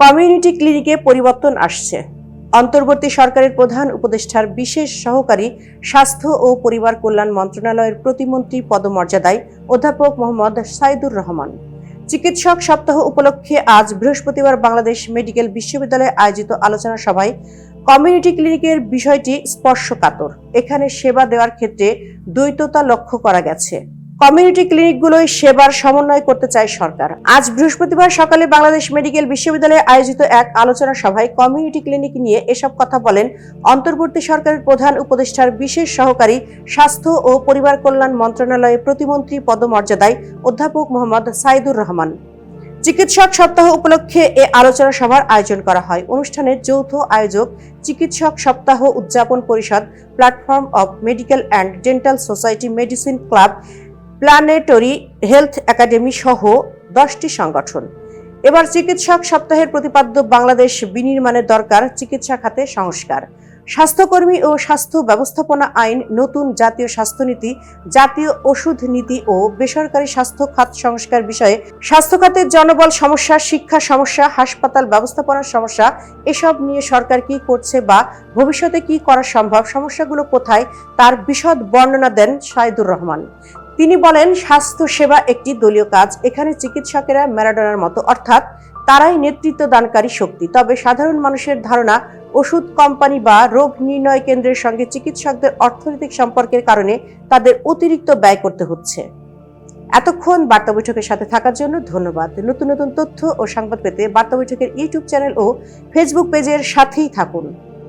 Community ক্লিনিকে পরিবর্তন আসছে। অন্তর্বর্তী সরকারের প্রধান উপদেষ্টার বিশেষ সহকারী স্বাস্থ্য ও পরিবার কল্যাণ মন্ত্রণালয়ের প্রতিমন্ত্রী পদমর্যাদায় অধ্যাপক মোহাম্মদ সাইদুর রহমান। চিকিৎসক সপ্তাহ উপলক্ষে আজ বৃহস্পতিবার বাংলাদেশ মেডিকেল বিশ্ববিদ্যালয়ে আয়োজিত আলোচনা সভায় কমিউনিটি ক্লিনিকের বিষয়টি স্পর্শকাতর। এখানে সেবা দেওয়ার ক্ষেত্রে দ্বৈততা লক্ষ্য করা গেছে। কমিউনিটি ক্লিনিকগুলোই সেবার সমন্বয় করতে চায় সরকার। আজ বৃহস্পতিবার সকালে বাংলাদেশ মেডিকেল বিশ্ববিদ্যালয়ে আয়োজিত এক আলোচনা সভায় কমিউনিটি ক্লিনিক নিয়ে এসব কথা বলেন অন্তর্বর্তী সরকারের প্রধান উপদেষ্টার বিশেষ সহকারী স্বাস্থ্য ও পরিবার কল্যাণ মন্ত্রণালয়ের প্রতিমন্ত্রী পদমর্যাদায় অধ্যাপক মোহাম্মদ সাইদুর রহমান। চিকিৎসক সপ্তাহ উপলক্ষে এ আলোচনা সভার আয়োজন করা হয়। অনুষ্ঠানে যৌথ আয়োজক চিকিৎসক সপ্তাহ উদযাপন পরিষদ, platform of medical and dental society medicine club planetary health academy সহ দশটি সংগঠন। এবার চিকিৎসক সপ্তাহের প্রতিপাদ্য বাংলাদেশ বিনির্মাণের দরকার চিকিৎসা খাতে সংস্কার। স্বাস্থ্যকর্মী ও স্বাস্থ্য ব্যবস্থাপনা আইন, নতুন জাতীয় স্বাস্থ্যনীতি, জাতীয় ওষুধ নীতি ও বেসরকারি স্বাস্থ্য খাত সংস্কার বিষয়ে স্বাস্থ্য খাতের জনবল সমস্যা, শিক্ষা সমস্যা, হাসপাতাল ব্যবস্থাপনার সমস্যা, এসব নিয়ে সরকার কি করছে বা ভবিষ্যতে কি করা সম্ভব, সমস্যাগুলো কোথায়, তার বিশদ বর্ণনা দেন সাইদুর রহমান। তিনি বলেন, স্বাস্থ্য সেবা একটি দলীয় কাজ। এখানে চিকিৎসকেরা ম্যারাডোনার মতো, অর্থাৎ তারাই নেতৃত্ব দানকারী শক্তি। তবে সাধারণ মানুষের ধারণা, ওষুধ কোম্পানি বা রোগ নির্ণয় কেন্দ্রের সঙ্গে চিকিৎসকদের অর্থনৈতিক সম্পর্কের কারণে তাদের অতিরিক্ত ব্যয় করতে হচ্ছে। এতক্ষণ বার্তা বৈঠকের সাথে থাকার জন্য ধন্যবাদ। নতুন নতুন তথ্য ও সংবাদ পেতে বার্তা বৈঠকের ইউটিউব চ্যানেল ও ফেসবুক পেজের সাথেই থাকুন।